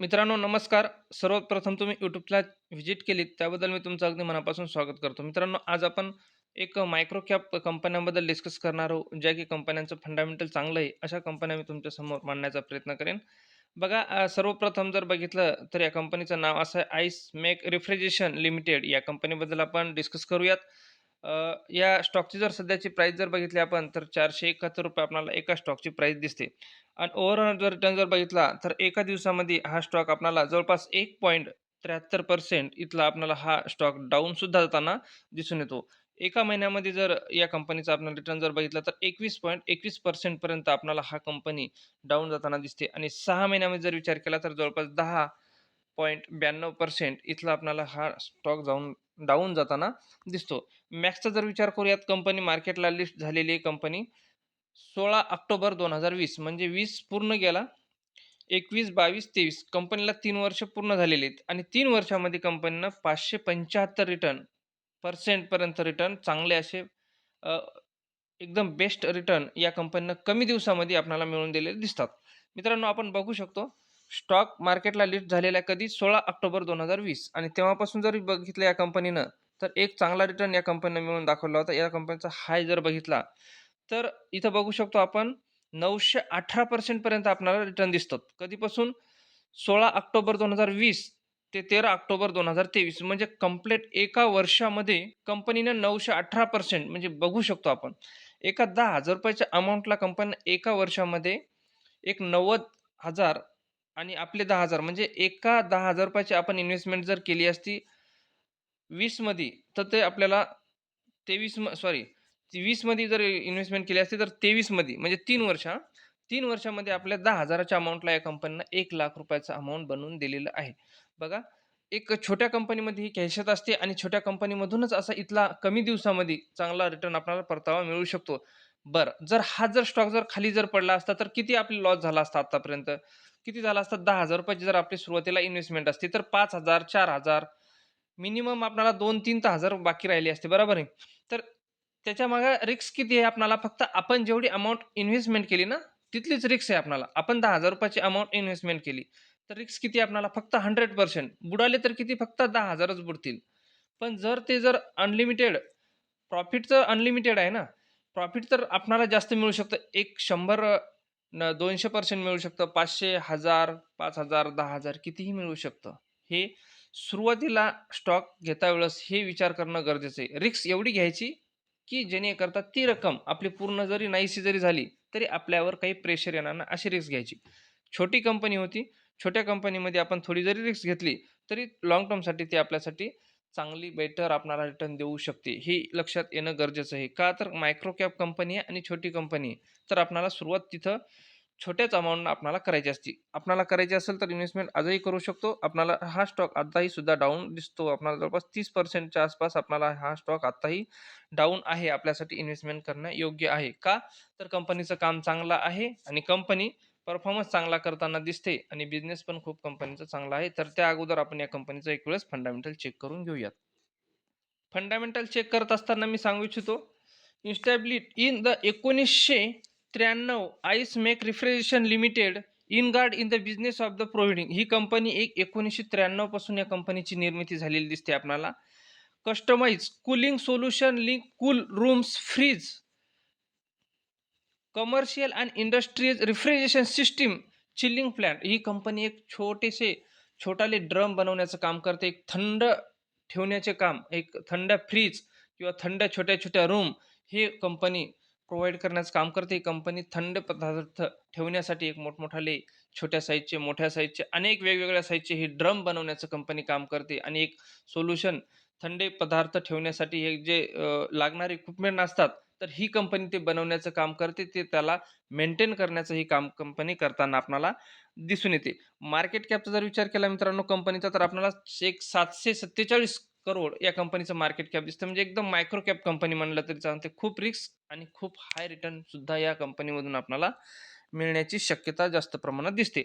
मित्रांनो नमस्कार. सर्वप्रथम तुम्ही यूट्यूबला व्हिजिट केलीत त्याबद्दल मी तुमचं अगदी मनापासून स्वागत करतो. मित्रांनो आज आपण एक मायक्रो कॅप कंपन्यांबद्दल डिस्कस करणार आहोत, ज्या की कंपन्यांचं फंडामेंटल चांगलं आहे, अशा कंपन्या मी तुमच्यासमोर मांडण्याचा प्रयत्न करेन. बघा सर्वप्रथम जर बघितलं तर या कंपनीचं नाव असं आहे आईस मेक रिफ्रिजरेशन लिमिटेड. या कंपनीबद्दल आपण डिस्कस करूयात. अ, या स्टॉकची जर सध्याची प्राईस जर बघितली आपण तर ₹471 आपल्याला एका स्टॉकची प्राईस दिसते. आणि ओव्हरऑल जर रिटर्न जर बघितला तर एका दिवसामध्ये हा स्टॉक आपल्याला जवळपास 1.73% इथला आपल्याला हा स्टॉक डाऊनसुद्धा जाताना दिसून येतो. एका महिन्यामध्ये जर या कंपनीचा आपण रिटर्न जर बघितला तर 21.21% पर्यंत आपल्याला हा कंपनी डाऊन जाताना दिसते आणि 6 महिन्यामध्ये जर विचार केला तर जवळपास 10.92% इथला आपल्याला हा स्टॉक जाऊन डाऊन जाताना दिसतो. मॅक्सचा जर विचार करूयात कंपनी मार्केटला लिस्ट झालेली आहे कंपनी 16 ऑक्टोबर 2020 म्हणजे वीस पूर्ण गेला. 21, 22, 23 कंपनीला तीन वर्ष पूर्ण झालेली आहेत आणि तीन वर्षामध्ये कंपनीनं 575 रिटर्न पर्सेंटपर्यंत रिटर्न चांगले असे एकदम बेस्ट रिटर्न या कंपनीनं कमी दिवसामध्ये आपल्याला मिळून दिलेले दिसतात. मित्रांनो आपण बघू शकतो स्टॉक मार्केटला लिस्ट झालेला कधी 16 ऑक्टोबर 2020 आणि तेव्हापासून जर बघितलं या कंपनीनं तर एक चांगला रिटर्न या कंपनीनं मिळून दाखवला होता. या कंपनीचा हाय जर बघितला तर इथं बघू शकतो आपण नऊशे अठरा पर्सेंटपर्यंत आपल्याला रिटर्न दिसतात. कधीपासून 16 ऑक्टोबर 2020 ते 13 ऑक्टोबर 2023 म्हणजे कंप्लीट एका वर्षामध्ये कंपनीनं 918% म्हणजे बघू शकतो आपण. एका दहा हजार रुपयाच्या अमाऊंटला कंपनीनं एका वर्षामध्ये एक नव्वद हजार आणि आपले दहा हजार म्हणजे एका दहा हजार रुपयाची आपण इन्व्हेस्टमेंट जर केली असती वीसमध्ये तर ते आपल्याला 23 म सॉरी वीसमध्ये जर इन्व्हेस्टमेंट केली असते तर तेवीसमध्ये म्हणजे तीन वर्ष तीन वर्षामध्ये आपल्या दहा हजाराच्या अमाऊंटला या कंपनीनं एक लाख रुपयाचा अमाऊंट बनवून दिलेलं आहे. बघा एक छोट्या कंपनीमध्ये ही कॅशत असते आणि छोट्या कंपनीमधूनच असा इथला कमी दिवसामध्ये चांगला रिटर्न आपल्याला परतावा मिळू शकतो. बरं जर हा जर स्टॉक जर खाली जर पडला असता तर किती आपली लॉस झाला असता आतापर्यंत? किती झाला असता? दहा हजार रुपयाची जर आपली सुरुवातीला इन्व्हेस्टमेंट असते तर पाच हजार चार हजार मिनिमम आपणाला 2-3 तर हजार बाकी राहिली असते बरोबर आहे? तर त्याच्यामागे रिस्क किती आहे आपणाला फक्त आपण जेवढी अमाउंट इन्व्हेस्टमेंट केली ना, तिथलीच रिस्क आहे आपणाला. आपण ₹10,000 ची अमाउंट इन्व्हेस्टमेंट केली. तर रिस्क किती आहे फक्त 100% बुडाले तर किती फक्त 10,000च बुडतील. पण जर ते जर अनलिमिटेड प्रॉफिट तर अनलिमिटेड आहे ना. प्रॉफिट तर आपणाला जास्त मिळू शकतं. एक 100 न 200% मिळू शकतं. 500, 1000, 5,000, 10,000 कितीही मिळू शकतं. हे सुरुवातीला स्टॉक घेता वेळेस हे विचार करणं गरजेचं आहे. रिस्क एवढी घ्यायची की जेणेकरता ती रक्कम आपली पूर्ण जरी नाहीशी जरी झाली तरी आपल्यावर काही प्रेशर येणार नाही अशी रिस्क घ्यायची. छोटी कंपनी होती. छोट्या कंपनीमध्ये आपण थोडी जरी रिस्क घेतली तरी लाँग टर्मसाठी ती आपल्यासाठी चांगली बेटर आपणाला रिटर्न देऊ शकते. हे लक्षात येणं गरजेचं आहे. का तर मायक्रो कॅप कंपनी आहे आणि छोटी कंपनी आहे. तर आपणाला सुरुवात तिथं छोट्याच अमाऊंट आपल्याला करायची असते. आपणाला करायची असेल तर इन्व्हेस्टमेंट आजही करू शकतो. आपणाला हा स्टॉक आताही सुद्धा डाऊन दिसतो. आपणाला जवळपास तीस पर्सेंटच्या आसपास आपणाला हा स्टॉक आताही डाऊन आहे. आपल्यासाठी इन्व्हेस्टमेंट करणं योग्य आहे. का? तर कंपनीचं काम चांगलं आहे आणि कंपनी परफॉर्मन्स चांगला करताना दिसते आणि बिझनेस पण खूप कंपनीचा चांगला आहे. तर त्या अगोदर आपण या कंपनीचं एक वेळेस फंडामेंटल चेक करून घेऊयात. फंडामेंटल चेक करत असताना मी सांगू इच्छितो इस्टॅब्लिश्ड इन द एकोणीसशे 1993 ice make refrigeration limited engaged in the business of the providing. He company एक एकोणीसशे त्र्याण्णवपासून या कंपनीची निर्मिती झालेली दिसते आपणाला. Customise cooling solution like cool rooms, fridge commercial and industries refrigeration system chilling plant he company एक छोटेसे छोटाले ड्रम बनवण्याचं काम करते. एक थंड ठेवण्याचे काम, एक थंड फ्रीज किंवा थंड छोट्या-छोट्या रूम हे कंपनी प्रोव्हाइड करण्याचं काम करते. ही कंपनी थंड पदार्थ ठेवण्यासाठी एक मोठमोठाले छोट्या साईजचे, मोठ्या साईजचे अनेक वेगवेगळ्या साईजचे हे ड्रम बनवण्याचं कंपनी काम करते आणि एक सोल्युशन थंडे पदार्थ ठेवण्यासाठी हे जे अ, लागणारे इक्विपमेंट असतात, तर ही कंपनी ते बनवण्याचं काम करते. ते त्याला मेंटेन करण्याचं हे काम कंपनी करताना आपणाला दिसून येते. मार्केट कॅपचा जर विचार केला मित्रांनो कंपनीचा तर आपल्याला एक 747 करोड या कंपनीचं मार्केट कॅप दिसतं. म्हणजे एकदम मायक्रो कॅप कंपनी म्हणलं तरी चालते. खूप रिस्क आणि खूप हाय रिटर्न सुद्धा या कंपनीमधून आपल्याला मिळण्याची शक्यता जास्त प्रमाणात दिसते.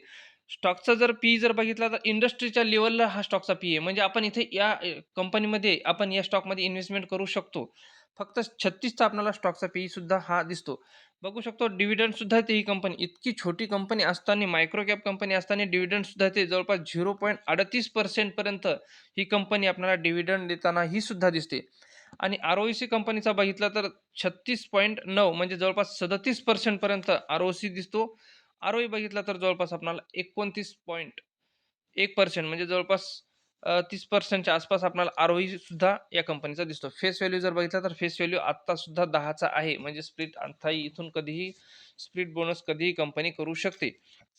स्टॉकचा जर पी जर बघितला तर इंडस्ट्रीच्या लेवलला हा स्टॉकचा पी आहे. म्हणजे आपण इथे या कंपनीमध्ये आपण या स्टॉकमध्ये इन्व्हेस्टमेंट करू शकतो. फक्त छत्तीस स्थापनाला स्टॉकचा पी सुद्धा हा दिसतो. बघू शकतो डिव्हिडंड सुद्धा ते ही कंपनी इतकी छोटी कंपनी असताना मायक्रो कॅप कंपनी असताना डिव्हिडंड सुद्धा ते जवळपास 0.38% पर्यंत ही कंपनी आपल्याला डिव्हिडंड देताना ही सुद्धा दिसते. आणि आर-ओ-सी कंपनीचा बघितला तर 36.9 म्हणजे जवळपास 37% पर्यंत आर-ओ-सी दिसतो. आर-ओ-ई बघितला तर जवळपास आपल्याला 29.1% म्हणजे जवळपास तीस पर्सेंटच्या आसपास आपल्याला आर सुद्धा या कंपनीचा दिसतो. फेस व्हॅल्यू जर बघितला तर फेस व्हॅल्यू आत्ता सुद्धा 10चा आहे. म्हणजे स्प्लिट अर्थाही इथून कधीही स्प्लिट बोनस कधीही कंपनी करू शकते.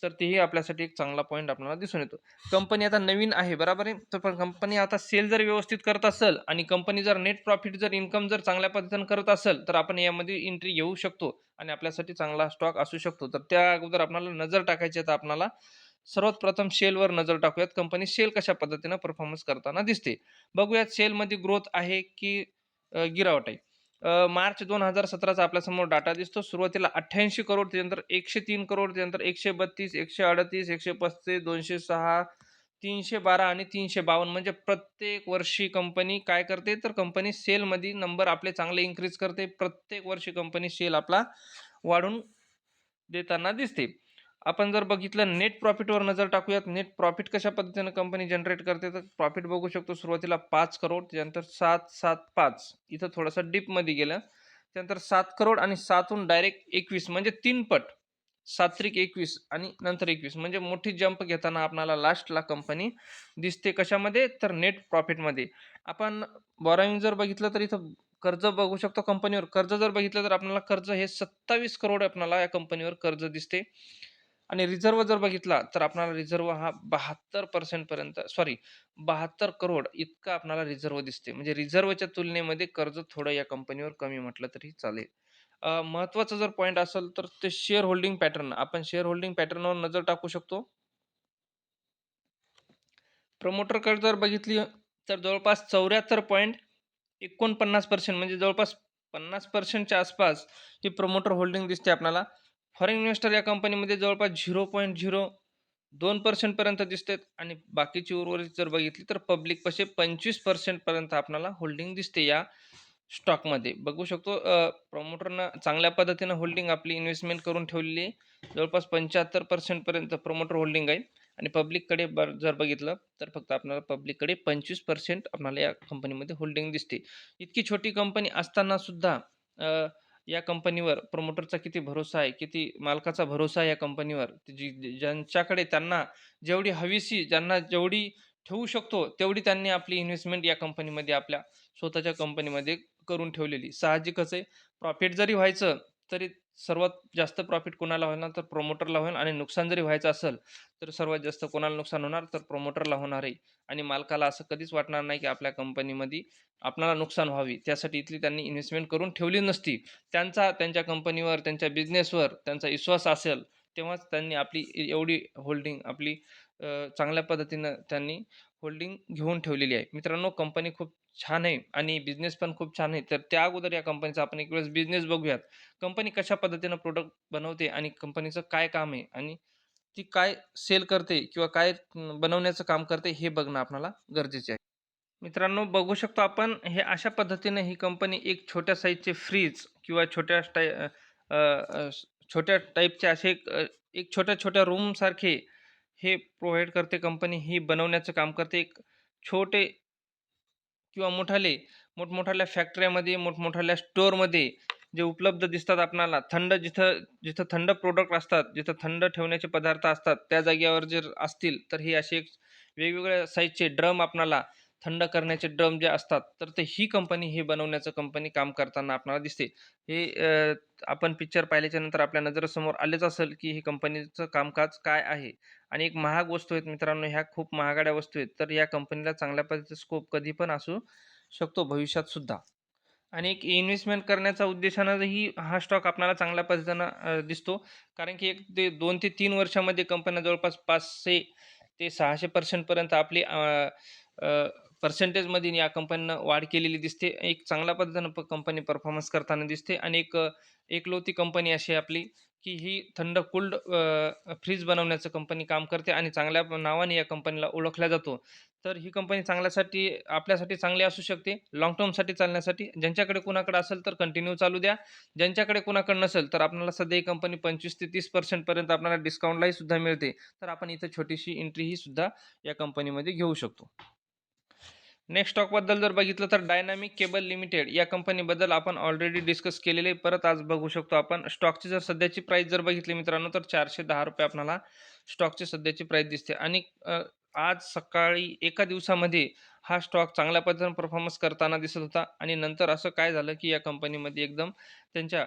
तर तेही आपल्यासाठी एक चांगला पॉईंट आपल्याला दिसून येतो. कंपनी आता नवीन आहे बरोबर आहे. तर पण कंपनी आता सेल जर व्यवस्थित करत असेल आणि कंपनी जर नेट प्रॉफिट जर इन्कम जर चांगल्या पद्धतीने करत असेल तर आपण यामध्ये एंट्री घेऊ शकतो आणि आपल्यासाठी चांगला स्टॉक असू शकतो. तर त्या अगोदर आपल्याला नजर टाकायची आहे तर आपल्याला सर्वात प्रथम सेलवर नजर टाकूयात. कंपनी सेल कशा पद्धतीनं परफॉर्मन्स करताना दिसते. बघूयात सेलमध्ये ग्रोथ आहे की गिरावट आहे. मार्च दोन हजार सतराचा आपल्यासमोर डाटा दिसतो. सुरुवातीला 88 करोड त्यानंतर 103 करोड त्यानंतर 132, 138, 135, 206, 312 आणि 352 म्हणजे प्रत्येक वर्षी कंपनी काय करते तर कंपनी सेलमध्ये नंबर आपले चांगले इन्क्रीज करते. प्रत्येक वर्षी कंपनी सेल आपला वाढवून देताना दिसते. आपण जर बघितलं नेट प्रॉफिटवर नजर टाकूयात. नेट प्रॉफिट कशा पद्धतीनं कंपनी जनरेट करते तर प्रॉफिट बघू शकतो सुरुवातीला पाच करोड त्यानंतर 775 इथं थोडंसं डीपमध्ये गेलं. त्यानंतर सात करोड आणि सातहून डायरेक्ट 21 म्हणजे तीन पट. 7 त्रिक 21 आणि नंतर 21 म्हणजे मोठी जंप घेताना आपल्याला लास्टला कंपनी दिसते कशामध्ये तर नेट प्रॉफिटमध्ये. आपण बॉरोइंग जर बघितलं तर इथं कर्ज बघू शकतो कंपनीवर. कर्ज जर बघितलं तर आपल्याला कर्ज हे 27 करोड आपल्याला या कंपनीवर कर्ज दिसते. आणि रिझर्व्ह जर बघितला तर आपणाला रिझर्व्ह हा 72% पर्यंत सॉरी 72 करोड इतका आपल्याला रिझर्व्ह दिसते. म्हणजे रिझर्व्हच्या तुलनेमध्ये कर्ज थोडं या कंपनीवर कमी म्हटलं तरी चालेल. अ, महत्त्वाचा जर पॉईंट असेल तर ते शेअर होल्डिंग पॅटर्न. आपण शेअर होल्डिंग पॅटर्नवर नजर टाकू शकतो. प्रमोटरकडे जर बघितली तर जवळपास 74.49% म्हणजे जवळपास पन्नास पर्सेंटच्या आसपास ही प्रमोटर होल्डिंग दिसते आपल्याला. फॉरेन इन्व्हेस्टर या कंपनीमध्ये जवळपास झिरो पॉईंट झिरो दोन पर्सेंटपर्यंत दिसतात आणि बाकीची उर्वरित जर बघितली तर पब्लिक पसे पंचवीस पर्सेंटपर्यंत आपल्याला होल्डिंग दिसते या स्टॉकमध्ये. बघू शकतो प्रमोटरनं चांगल्या पद्धतीनं होल्डिंग आपली इन्व्हेस्टमेंट करून ठेवलेली आहे. जवळपास पंच्याहत्तर पर्सेंटपर्यंत प्रमोटर होल्डिंग आहे आणि पब्लिककडे ब जर बघितलं तर फक्त आपल्याला पब्लिककडे 25% आपल्याला या कंपनीमध्ये होल्डिंग दिसते. इतकी छोटी कंपनी असतानासुद्धा या कंपनीवर प्रमोटरचा किती भरोसा आहे, किती मालकाचा भरोसा आहे या कंपनीवर. जी ज्यांच्याकडे त्यांना जेवढी हवीसी ज्यांना जेवढी ठेवू शकतो तेवढी त्यांनी आपली इन्व्हेस्टमेंट या कंपनीमध्ये आपल्या स्वतःच्या कंपनीमध्ये करून ठेवलेली. साहजिकच आहे प्रॉफिट जरी व्हायचं तरी सर्वात जास्त प्रॉफिट कोणाला होणार तर प्रमोटरला होईल आणि नुकसान जरी व्हायचं असेल तर सर्वात जास्त कोणाला नुकसान होणार तर प्रमोटरला होणार आहे आणि मालकाला असं कधीच वाटणार नाही की आपल्या कंपनीमध्ये आपणाला नुकसान व्हावी. त्यासाठी इथली त्यांनी इन्व्हेस्टमेंट करून ठेवली नसती. त्यांचा त्यांच्या कंपनीवर, त्यांच्या बिझनेसवर त्यांचा विश्वास असेल तेव्हाच त्यांनी आपली एवढी होल्डिंग आपली चांगल्या पद्धतीनं त्यांनी होल्डिंग घेऊन ठेवलेली आहे. मित्रांनो कंपनी खूप छान आहे आणि बिझनेस पण खूप छान आहे. तर त्या अगोदर या कंपनीचा आपण एक वेळेस बिझनेस बघूयात. कंपनी कशा पद्धतीनं प्रॉडक्ट बनवते आणि कंपनीचं काय काम आहे आणि ती काय सेल करते किंवा काय बनवण्याचं काम करते हे बघणं आपल्याला गरजेचे आहे. मित्रांनो बघू शकतो आपण हे अशा पद्धतीने ही कंपनी एक छोट्या साईजचे फ्रीज किंवा छोट्या टाई अ, अ, अ, छोट्या टाईपचे असे एक अ, एक छोट्या-छोट्या रूमसारखे हे प्रोव्हाइड करते कंपनी. ही बनवण्याचं काम करते. एक छोटे किंवा मोठाले मोठमोठाल्या फॅक्टऱ्यामध्ये, मोठमोठाल्या स्टोअरमध्ये जे उपलब्ध दिसतात आपणाला थंड जिथं जिथं थंड प्रोडक्ट असतात, जिथं थंड ठेवण्याचे पदार्थ असतात, त्या जागेवर जर असतील तर हे असे एक वेगवेगळ्या साईजचे ड्रम आपणाला थंड करण्याचे ड्रम जे असतात, तर ते ही कंपनी हे बनवण्याचं कंपनी काम करताना आपल्याला दिसते. हे आपण पिक्चर पाहिल्याच्या नंतर आपल्या नजरेसमोर आलेच असेल की ही कंपनीचं कामकाज काय आहे आणि एक महाग वस्तू आहेत मित्रांनो. ह्या खूप महागड्या वस्तू आहेत. तर या कंपनीला चांगल्या पद्धतीचा स्कोप कधी पण असू शकतो भविष्यात सुद्धा. आणि एक इन्व्हेस्टमेंट करण्याचा उद्देशानंही हा स्टॉक आपल्याला चांगल्या पद्धतीनं दिसतो. कारण की एक ते दोन ते तीन वर्षामध्ये कंपन्या जवळपास पाचशे ते सहाशे पर्सेंटपर्यंत आपली पर्सेंटेजमध्ये या कंपनीनं वाढ केलेली दिसते. एक चांगल्या पद्धतीनं प कंपनी परफॉर्मन्स करताना दिसते आणि एक एकलोती एकलौती कंपनी अशी आहे आपली, की ही थंड कोल्ड फ्रीज बनवण्याचं कंपनी काम करते आणि चांगल्या नावाने या कंपनीला ओळखला जातो. तर ही कंपनी चांगल्यासाठी आपल्यासाठी चांगली असू शकते. लाँग टर्मसाठी चालण्यासाठी ज्यांच्याकडे कुणाकडे असेल तर कंटिन्यू चालू द्या. ज्यांच्याकडे कुणाकडे नसेल तर आपल्याला सध्या ही कंपनी 25 ते तीस पर्सेंटपर्यंत आपल्याला डिस्काउंटलाही सुद्धा मिळते. तर आपण इथं छोटीशी एंट्री ही सुद्धा या कंपनीमध्ये घेऊ शकतो. नेक्स्ट स्टॉकबद्दल जर बघितलं तर डायनामिक केबल लिमिटेड या कंपनीबद्दल आपण ऑलरेडी डिस्कस केलेले. परत आज बघू शकतो आपण. स्टॉकची जर सध्याची प्राईस जर बघितली मित्रांनो तर ₹410 आपल्याला स्टॉकची सध्याची प्राईस दिसते. आणि आज सकाळी एका दिवसामध्ये हा स्टॉक चांगल्या पद्धतीने परफॉर्मन्स करताना दिसत होता. आणि नंतर असं काय झालं, की या कंपनीमध्ये एकदम त्यांच्या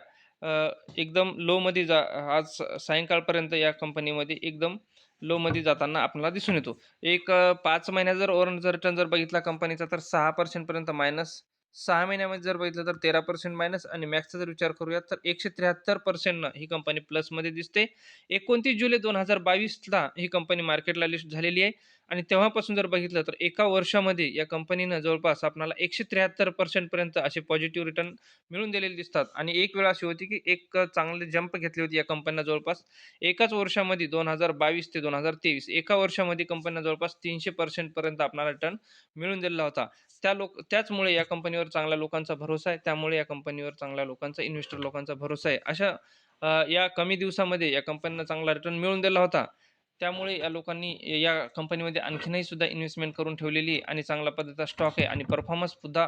एकदम लोमध्ये जा आज सायंकाळपर्यंत या कंपनीमध्ये एकदम लोमध्ये जाताना आपल्याला दिसून येतो. एक पाच महिन्यात जर ओरन जर रिटर्न जर बघितला कंपनीचा तर सहा पर्सेंटपर्यंत मायनस. सहा महिन्यामध्ये जर बघितलं तर 13% मायनस आणि मॅक्सचा जर विचार करूयात तर एकशे त्र्याहत्तर पर्सेंटनं ही कंपनी प्लसमध्ये दिसते. 29 जुलै 2022ला ही कंपनी मार्केटला लिस्ट झालेली आहे आणि तेव्हापासून जर बघितलं तर एका वर्षामध्ये या कंपनीनं जवळपास आपणाला एकशे त्र्याहत्तर पर्सेंटपर्यंत असे पॉझिटिव्ह रिटर्न मिळून दिलेले दिसतात आणि एक वेळ अशी होती, की एक चांगली जंप घेतली होती या कंपनीनं जवळपास एकाच वर्षामध्ये 2022 ते 2023 एका वर्षामध्ये कंपनीनं जवळपास तीनशे पर्सेंटपर्यंत आपणाला रिटर्न मिळून दिलेला होता. त्या लोक त्याचमुळे या कंपनीवर चांगल्या लोकांचा भरोसा आहे. त्यामुळे या कंपनीवर चांगल्या लोकांचा इन्व्हेस्टर लोकांचा भरोसा आहे. अशा या कमी दिवसामध्ये या कंपनीनं चांगला रिटर्न मिळून दिला होता. त्यामुळे या लोकांनी या कंपनीमध्ये आणखीनही सुद्धा इन्व्हेस्टमेंट करून ठेवलेली आणि चांगल्या पद्धतीचा स्टॉक आहे आणि परफॉर्मन्ससुद्धा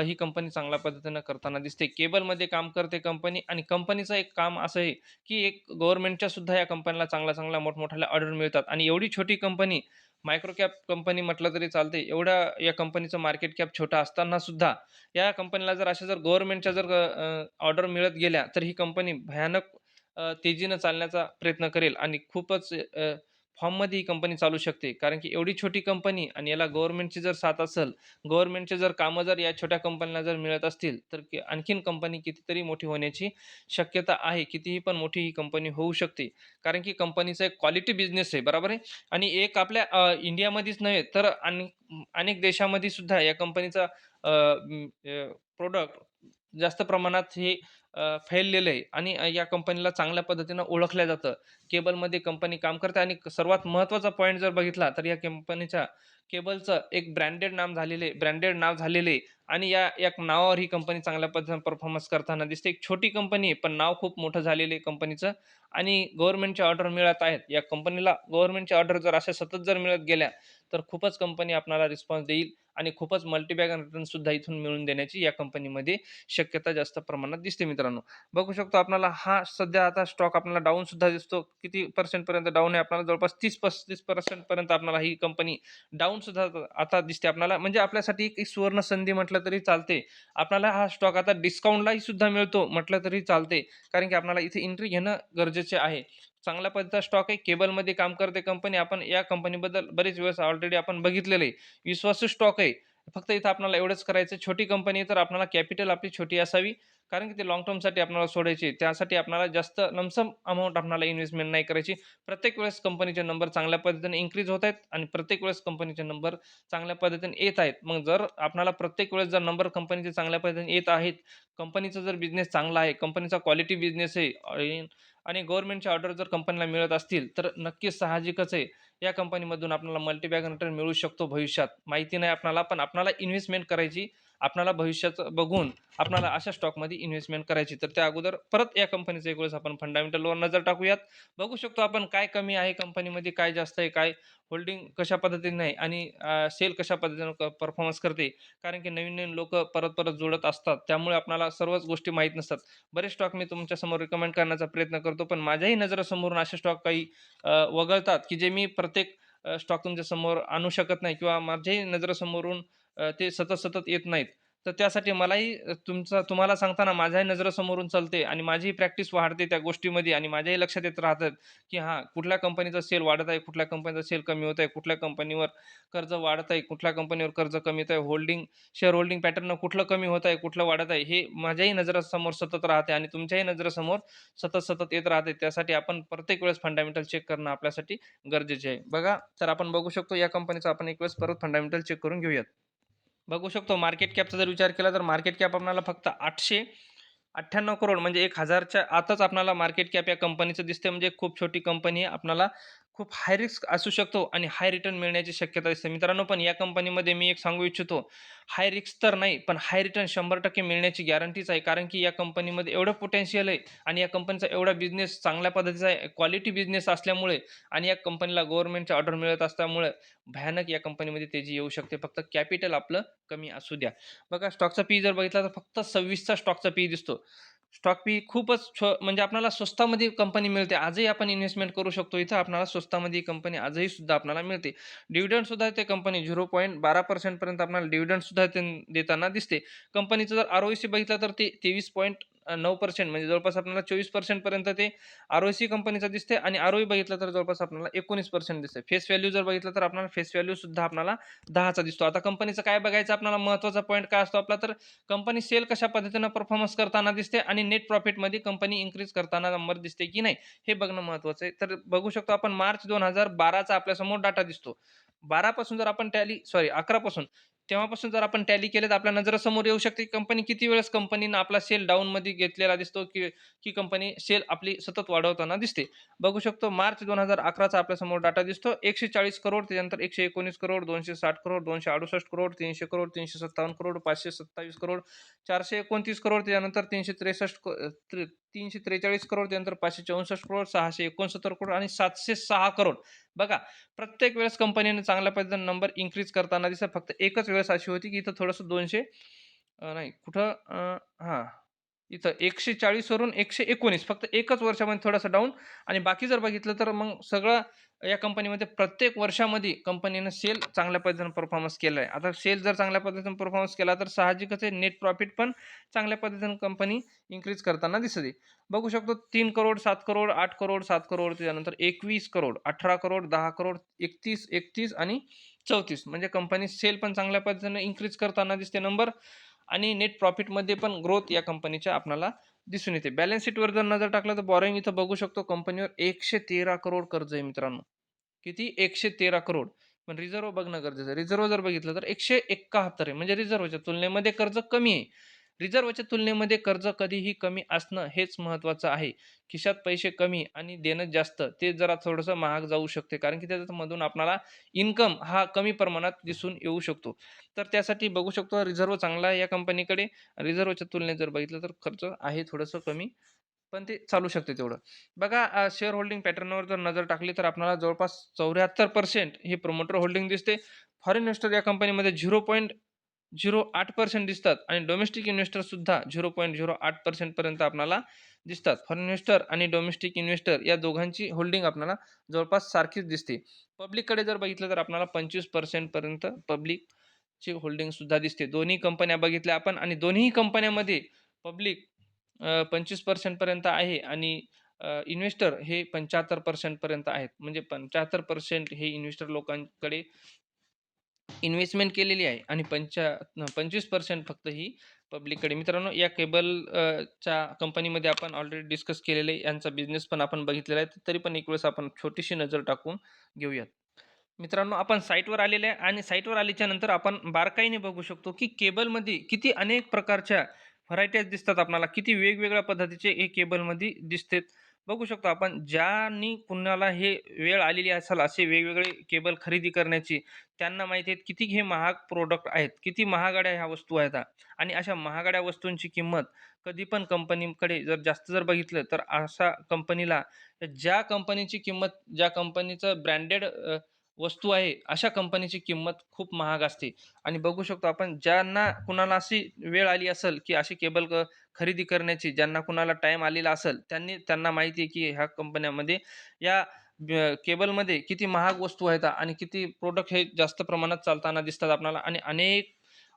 ही कंपनी चांगल्या पद्धतीनं करताना दिसते. केबलमध्ये काम करते कंपनी आणि कंपनीचं एक काम असं आहे, की एक गव्हर्नमेंटच्या सुद्धा या कंपनीला चांगल्या-चांगल्या मोठमोठ्याला ऑर्डर मिळतात आणि एवढी छोटी कंपनी मायक्रो कॅप कंपनी म्हटलं तरी चालते. एवढ्या या कंपनीचं मार्केट कॅप छोटा असताना सुद्धा या कंपनीला जर अशा जर गव्हर्नमेंटच्या जर ऑर्डर मिळत गेल्या तर ही कंपनी भयानक तेजीनं चालण्याचा प्रयत्न करेल आणि खूपच फॉर्ममध्ये ही कंपनी चालू शकते. कारण की एवढी छोटी कंपनी आणि याला गव्हर्नमेंटची जर साथ असेल, गव्हर्नमेंटचे जर कामं जर या छोट्या कंपनीला जर मिळत असतील, तर की आणखीन कंपनी कितीतरी मोठी होण्याची शक्यता आहे. कितीही पण मोठी ही कंपनी होऊ शकते. कारण की कंपनीचा एक क्वालिटी बिझनेस आहे, बरोबर आहे आणि एक आपल्या इंडियामध्येच नव्हे तर अनेक अनेक देशामध्ये सुद्धा या कंपनीचा प्रोडक्ट जास्त प्रमाणात हे अ, फैललेलं आहे आणि या कंपनीला चांगल्या पद्धतीनं ओळखलं जातं. केबलमध्ये कंपनी काम करते आणि सर्वात महत्त्वाचा पॉइंट जर बघितला तर या कंपनीच्या केबलचं एक ब्रँडेड नाम झालेले ब्रँडेड नाव झालेले आहे आणि या एक नावावर ही कंपनी चांगल्या पद्धतीने परफॉर्मन्स करताना दिसते. एक छोटी कंपनी आहे, पण नाव खूप मोठं झालेलं आहे कंपनीचं आणि गव्हर्नमेंटच्या ऑर्डर मिळत आहेत. या कंपनीला गव्हर्नमेंटच्या ऑर्डर जर अशा सतत जर मिळत गेल्या, तर खूपच कंपनी आपल्याला रिस्पॉन्स देईल आणि खूपच मल्टीबॅग रिटर्नसुद्धा इथून मिळून देण्याची या कंपनीमध्ये शक्यता जास्त प्रमाणात दिसते मित्रांनो. बघू शकतो आपल्याला हा सध्या आता स्टॉक आपल्याला डाऊनसुद्धा दिसतो. किती पर्सेंटपर्यंत डाऊन आहे आपल्याला जवळपास 30-35% पर्यंत आपल्याला ही कंपनी डाऊन सुद्धा आता दिसते आपल्याला. म्हणजे आपल्यासाठी एक सुवर्ण संधी म्हटलं तरी चालते. आपल्याला हा स्टॉक आता डिस्काउंटलाही सुद्धा मिळतो म्हटलं तरी चालते. कारण की आपल्याला इथे एंट्री घेणं गरजेचे आहे. चांगल्या पद्धतीचा स्टॉक आहे. केबलमध्ये काम करते कंपनी. आपण या कंपनीबद्दल बरेच वेळेस ऑलरेडी आपण बघितलेलं आहे. विश्वासू स्टॉक आहे. फक्त इथं आपल्याला एवढंच करायचं छोटी कंपनी तर आपल्याला कॅपिटल आपली छोटी असावी. कारण की ते लाँग टर्मसाठी आपल्याला सोडायची त्यासाठी आपल्याला जास्त लमसम अमाऊंट आपल्याला इन्व्हेस्टमेंट नाही करायची. प्रत्येक वेळेस कंपनीचे नंबर चांगल्या पद्धतीने इन्क्रीज होत आहेत आणि प्रत्येक वेळेस कंपनीचे नंबर चांगल्या पद्धतीने येत आहेत. मग जर आपल्याला प्रत्येक वेळेस जर नंबर कंपनीचे चांगल्या पद्धतीने येत आहेत, कंपनीचा जर बिझनेस चांगला आहे, कंपनीचा क्वालिटी बिझनेस आहे आणि आणि गव्हर्नमेंटच्या ऑर्डर जर कंपनीला मिळत असतील, तर नक्कीच साहजिकच आहे या कंपनीमधून आपल्याला मल्टीबॅग रिटर्न मिळू शकतो भविष्यात. माहिती नाही आपल्याला, पण आपल्याला इन्व्हेस्टमेंट करायची. आपणाला भविष्याचं बघून आपणाला अशा स्टॉकमध्ये इन्व्हेस्टमेंट करायची. तर त्या अगोदर परत या कंपनीचं एक वेळेस आपण फंडामेंटलवर नजर टाकूयात. बघू शकतो आपण काय कमी आहे कंपनीमध्ये, काय जास्त आहे, काय होल्डिंग कशा पद्धतीने आहे आणि सेल कशा पद्धतीने परफॉर्मन्स करते. कारण की नवीन-नवीन लोकं परत-परत जोडत असतात. त्यामुळे आपणाला सर्वच गोष्टी माहीत नसतात. बरेच स्टॉक मी तुमच्यासमोर रिकमेंड करण्याचा प्रयत्न करतो, पण माझ्याही नजरेसमोरून असे स्टॉक काही वगळतात, की जे मी प्रत्येक स्टॉक तुमच्यासमोर आणू शकत नाही किंवा माझ्याही नजरेसमोरून ते सतत-सतत येत नाहीत. तर त्यासाठी मलाही तुमचा तुम्हाला सांगताना माझ्याही नजरेसमोरून चालते आणि माझीही प्रॅक्टिस वाढते त्या गोष्टीमध्ये आणि माझ्याही लक्षात येत राहतात, की हां, कुठल्या कंपनीचा सेल वाढत आहे, कुठल्या कंपनीचा सेल कमी होत आहे, कुठल्या कंपनीवर कर्ज वाढत आहे, कुठल्या कंपनीवर कर्ज कमी होत आहे, होल्डिंग शेअर होल्डिंग पॅटर्न कुठलं कमी होत आहे, कुठलं वाढत आहे, हे माझ्याही नजरेसमोर सतत राहते आणि तुमच्याही नजरेसमोर सतत-सतत येत राहते. त्यासाठी आपण प्रत्येक वेळेस फंडामेंटल चेक करणं आपल्यासाठी गरजेचे आहे. बघा, तर आपण बघू शकतो या कंपनीचा आपण एक वेळेस परत फंडामेंटल चेक करून घेऊयात. बघू शकतो मार्केट कॅपचा जर विचार केला तर मार्केट कॅप आपल्याला फक्त आठशे अठ्ठ्याण्णव करोड म्हणजे एक हजारच्या आतच आपल्याला मार्केट कॅप या कंपनीचं दिसते म्हणजे खूप छोटी कंपनी आहे आपणाला खूप हाय रिस्क असू शकतो आणि हाय रिटर्न मिळण्याची शक्यता दिसते मित्रांनो पण या कंपनीमध्ये मी एक सांगू इच्छितो हाय रिस्क तर नाही पण हाय रिटर्न शंभर टक्के मिळण्याची गॅरंटीच आहे. कारण की या कंपनीमध्ये एवढं पोटेन्शियल आहे आणि या कंपनीचा एवढा बिझनेस चांगल्या पद्धतीचा आहे क्वालिटी बिझनेस असल्यामुळे आणि या कंपनीला गव्हर्नमेंटचे ऑर्डर मिळत असल्यामुळे भयानक या कंपनीमध्ये तेजी येऊ शकते. फक्त कॅपिटल आपलं कमी असू द्या. बघा स्टॉकचा पी जर बघितला तर फक्त सव्वीसचा स्टॉकचा पी दिसतो. स्टॉक पी खूपच स्व म्हणजे आपल्याला स्वस्तामध्ये कंपनी मिळते. आजही आपण इन्व्हेस्टमेंट करू शकतो इथं. आपल्याला स्वस्तामध्ये कंपनी आजही सुद्धा आपल्याला मिळते. डिव्हिडंड सुद्धा ते कंपनी झिरो पॉईंट बारा पर्सेंटपर्यंत आपल्याला डिव्हिडंड सुद्धा ते देताना दिसते. कंपनीचं जर आर ओ सी बघितलं तर ते तेवीस पॉईंट नऊ पर्सेंट म्हणजे जवळपास आपल्याला चोवीस पर्सेंटपर्यंत ते आर ओ सी कंपनीचा दिसते आणि आर ओई बघितलं तर जवळपास आपल्याला एकोणीस पर्सेंट दिसते फेस व्हॅल्यू जर बघितलं तर आपल्याला फेस व्हॅल्यू सुद्धा आपल्याला दहाचा दिसतो. आता कंपनीचं काय बघायचं? आपल्याला महत्त्वाचा पॉईंट काय असतो? आपला तर कंपनी सेल कशा पद्धतीनं परफॉर्मन्स करताना दिसते आणि नेट प्रॉफिटमध्ये कंपनी इन्क्रीज करताना नंबर दिसते की नाही? हे बघणं महत्त्वाचं आहे. तर बघू शकतो आपण मार्च दोन हजार बाराचा आपल्यासमोर डाटा दिसतो. बारापासून जर आपण टॅली सॉरी अकरापासून तेव्हापासून जर आपण टॅली केलं तर आपल्या नजरासमोर येऊ शकते की कंपनी किती वेळेस कंपनीनं आपला सेल डाऊनमध्ये घेतलेला दिसतो की की कंपनी सेल आपली सतत वाढवताना दिसते. बघू शकतो मार्च दोन हजार अकराचा आपल्यासमोर डाटा दिसतो. एकशे चाळीस करोड त्याच्यानंतर एकशे एकोणीस करोड दोनशे साठ करोड दोनशे अडुसष्ट करोड तीनशे करोड तीनशे सत्तावन्न करोड पाचशे सत्तावीस करोड चारशे एकोणतीस करोड त्याच्यानंतर तीनशे त्रेसष्ट क- तीनशे त्रेचाळीस करोड त्यानंतर पाचशे चौसष्ट करोड सहाशे एकोणसत्तर करोड आणि सातशे सहा करोड. बघा प्रत्येक वेळेस कंपनीने चांगल्या पद्धतीने नंबर इन्क्रीज करताना दिसत फक्त एकच वेळेस अशी होती की इथं थोडंसं दोनशे नाही कुठं हां इथं एकशे चाळीसवरून एकशे एकोणीस फक्त एकच वर्षामध्ये थोडंसं डाऊन आणि बाकी जर बघितलं तर मग सगळं या कंपनीमध्ये प्रत्येक वर्षामध्ये कंपनीनं सेल चांगल्या पद्धतीनं परफॉर्मन्स केला आहे आता सेल जर चांगल्या पद्धतीनं परफॉर्मन्स केला तर साहजिकच आहे नेट प्रॉफिट पण चांगल्या पद्धतीनं कंपनी इन्क्रीज करताना दिसते बघू शकतो तीन करोड सात करोड आठ करोड सात करोड त्याच्यानंतर एकवीस करोड अठरा करोड दहा करोड एकतीस एकतीस आणि चौतीस. म्हणजे कंपनी सेल पण चांगल्या पद्धतीनं इन्क्रीज करताना दिसते नंबर आणि नेट प्रॉफिटमध्ये पण ग्रोथ या कंपनीच्या आपल्याला दिसून येते. बॅलन्स शीटवर जर नजर टाकलं तर बॉरिंग इथं बघू शकतो कंपनीवर एकशे तेरा करोड कर्ज आहे मित्रांनो. किती? एकशे तेरा करोड पण रिझर्व्ह बघणं गरजेचं रिझर्व्ह जर बघितलं तर एकशे एकाहत्तर आहे. म्हणजे रिझर्व्हच्या तुलनेमध्ये कर्ज कमी आहे. रिझर्व्हच्या तुलनेमध्ये कर्ज कधीही कमी असणं हेच महत्त्वाचं आहे. खिशात पैसे कमी आणि देणं जास्त ते जरा थोडंसं महाग जाऊ शकते कारण की त्याच्यामधून आपणाला इन्कम हा कमी प्रमाणात दिसून येऊ शकतो. तर त्यासाठी बघू शकतो रिझर्व्ह चांगला आहे या कंपनीकडे. रिझर्व्हच्या तुलनेत जर बघितलं तर खर्च आहे थोडंसं कमी पण ते चालू शकते तेवढं. बघा शेअर होल्डिंग पॅटर्नवर जर नजर टाकली तर आपल्याला जवळपास चौऱ्याहत्तर पर्सेंट हे प्रमोटर होल्डिंग दिसते. फॉरेन इन्व्हेस्टर या कंपनीमध्ये झिरो पॉईंट झिरो आठ पर्सेंट दिसतात आणि डोमेस्टिक इन्व्हेस्टरसुद्धा झिरो पॉईंट झिरो आठ पर्सेंटपर्यंत आपल्याला दिसतात. फॉरेन इन्व्हेस्टर आणि डोमेस्टिक इन्व्हेस्टर या दोघांची होल्डिंग आपल्याला जवळपास सारखीच दिसते. पब्लिककडे जर बघितलं तर आपल्याला पंचवीस पर्सेंटपर्यंत पब्लिकची होल्डिंगसुद्धा दिसते. दोन्ही कंपन्या बघितल्या आपण आणि दोन्ही कंपन्यामध्ये पब्लिक पंचवीस पर्सेंटपर्यंत आहे आणि इन्व्हेस्टर हे पंच्याहत्तर पर्सेंटपर्यंत आहेत. म्हणजे पंच्याहत्तर पर्सेंट हे इन्व्हेस्टर लोकांकडे इन्व्हेस्टमेंट केलेली आहे आणि पंचा पंचवीस पर्सेंट फक्त ही पब्लिककडे मित्रांनो या केबल च्या कंपनीमध्ये आपण ऑलरेडी डिस्कस केलेले आहे. यांचा बिझनेस पण आपण बघितलेला आहे. तरी पण एक वेळेस आपण छोटीशी नजर टाकून घेऊयात. मित्रांनो आपण साईटवर आलेले आहे आणि साईटवर आल्याच्यानंतर आपण बारकाईने बघू शकतो की केबलमध्ये किती अनेक प्रकारच्या व्हरायटीज दिसतात आपल्याला किती वेगवेगळ्या पद्धतीचे हे केबलमध्ये दिसतात. बघू शकतो आपण ज्यांनी कुणाला हे वेळ आलेली असाल असे वेगवेगळे केबल खरेदी करण्याची त्यांना माहिती आहेत किती हे महाग प्रोडक्ट आहेत किती महागड्या ह्या वस्तू आहेत आणि अशा महागड्या वस्तूंची किंमत कधी पण कंपनीकडे जर जास्त जर बघितलं तर अशा कंपनीला ज्या कंपनीची किंमत ज्या कंपनीचं ब्रँडेड वस्तू आहे अशा कंपनीची किंमत खूप महाग असते. आणि बघू शकतो आपण ज्यांना कुणाला अशी वेळ आली असेल की अशी केबल क खरेदी करण्याची ज्यांना कुणाला टाईम आलेला असेल त्यांनी त्यांना माहिती आहे की ह्या कंपन्यामध्ये या केबलमध्ये किती महाग वस्तू आहेत आणि किती प्रोडक्ट हे जास्त प्रमाणात चालताना दिसतात आपल्याला. आणि अनेक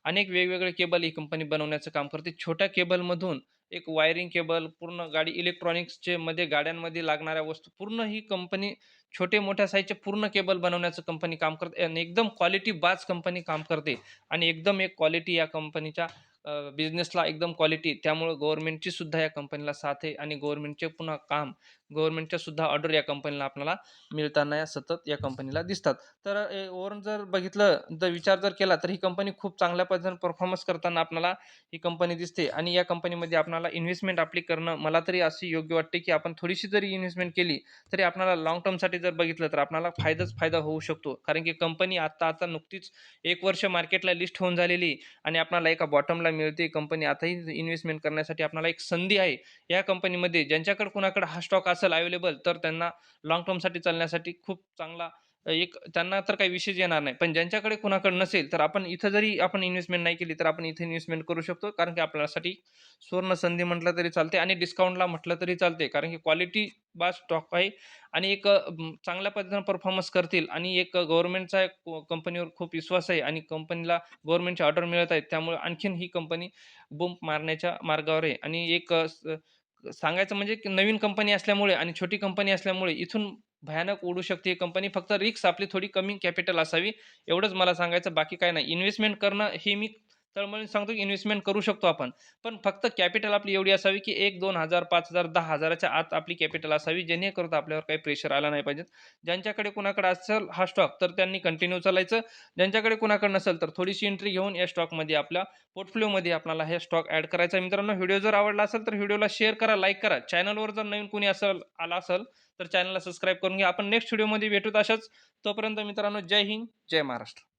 अनेक वेगवेगळे केबल ही कंपनी बनवण्याचं काम करते. छोट्या केबलमधून एक वायरिंग केबल पूर्ण गाडी इलेक्ट्रॉनिक्सचे मध्ये गाड्यांमध्ये लागणाऱ्या वस्तू पूर्ण ही कंपनी छोटे मोठ्या साईजचे पूर्ण केबल बनवण्याचं कंपनी काम करते. आणि एकदम क्वालिटी बाज कंपनी काम करते. आणि एकदम एक क्वालिटी या कंपनीच्या बिझनेसला एकदम क्वालिटी त्यामुळं गव्हर्नमेंटची सुद्धा या कंपनीला साथ आहे. आणि गव्हर्नमेंटचे पुन्हा काम गव्हर्नमेंटच्या सुद्धा ऑर्डर या कंपनीला आपल्याला मिळताना या सतत या कंपनीला दिसतात. तर ए, जर बघितलं जर विचार जर केला तर ही कंपनी खूप चांगल्या पद्धतीने परफॉर्मन्स करताना आपल्याला ही कंपनी दिसते. आणि या कंपनीमध्ये आपल्याला इन्व्हेस्टमेंट आपली करणं मला तरी अशी योग्य वाटते की आपण थोडीशी जरी इन्व्हेस्टमेंट केली तरी आपल्याला लाँग टर्मसाठी जर बघितलं तर आपल्याला फायदाच फायदा होऊ शकतो. कारण की कंपनी आता आता नुकतीच एक वर्ष मार्केटला लिस्ट होऊन झालेली आणि आपल्याला एका बॉटमला मिळते. कंपनी आताही इन्व्हेस्टमेंट करण्यासाठी आपल्याला एक संधी आहे. या कंपनीमध्ये ज्यांच्याकडे कुणाकडे हा स्टॉक असेल अवेलेबल तर त्यांना लॉंग टर्मसाठी चालण्यासाठी खूप चांगला एक त्यांना तर काही विशेष येणार नाही. पण ज्यांच्याकडे कुणाकडे नसेल तर आपण इथं जरी आपण इन्व्हेस्टमेंट नाही केली तर आपण इथे इन्व्हेस्टमेंट करू शकतो. कारण की आपल्यासाठी सुवर्ण संधी म्हटलं तरी चालते आणि डिस्काउंटला म्हटलं तरी चालते. कारण की क्वालिटी बा स्टॉक आहे आणि एक चांगल्या पद्धतीनं परफॉर्मन्स करतील आणि एक गव्हर्नमेंटचा कंपनीवर खूप विश्वास आहे आणि कंपनीला गव्हर्नमेंटचे ऑर्डर मिळत आहेत त्यामुळे आणखीन ही कंपनी बूम मारण्याच्या मार्गावर आहे. आणि एक सांगायचं म्हणजे की नवीन कंपनी असल्यामुळे आणि छोटी कंपनी असल्यामुळे इथून भयानक उडू शकते. ही कंपनी फक्त रिक्स आपली थोडी कमी कॅपिटल असावी एवढंच मला सांगायचं. बाकी काय नाही. इन्व्हेस्टमेंट करणं हे मी तळमळीने सांगतो की इन्व्हेस्टमेंट करू शकतो आपण. पण फक्त कॅपिटल आपली एवढी असावी की एक दोन हजार पाच हजार दहा हजाराच्या आत आपली कॅपिटल असावी जेणेकरून आपल्यावर काही प्रेशर आला नाही पाहिजे. ज्यांच्याकडे कुणाकडे असेल हा स्टॉक तर त्यांनी कंटिन्यू चालायचं. ज्यांच्याकडे कुणाकडे नसेल तर थोडीशी एंट्री घेऊन या स्टॉकमध्ये आपल्या पोर्टफोलिओमध्ये आपल्याला हे स्टॉक ॲड करायचा मित्रांनो व्हिडिओ जर आवडला असेल तर व्हिडिओला शेअर करा लाईक करा. चॅनलवर जर नवीन कोणी असेल आला असेल तर चॅनलला सबस्क्राईब करून घ्या. आपण नेक्स्ट व्हिडिओमध्ये भेटूत अशाच. तोपर्यंत मित्रांनो जय हिंद जय महाराष्ट्र.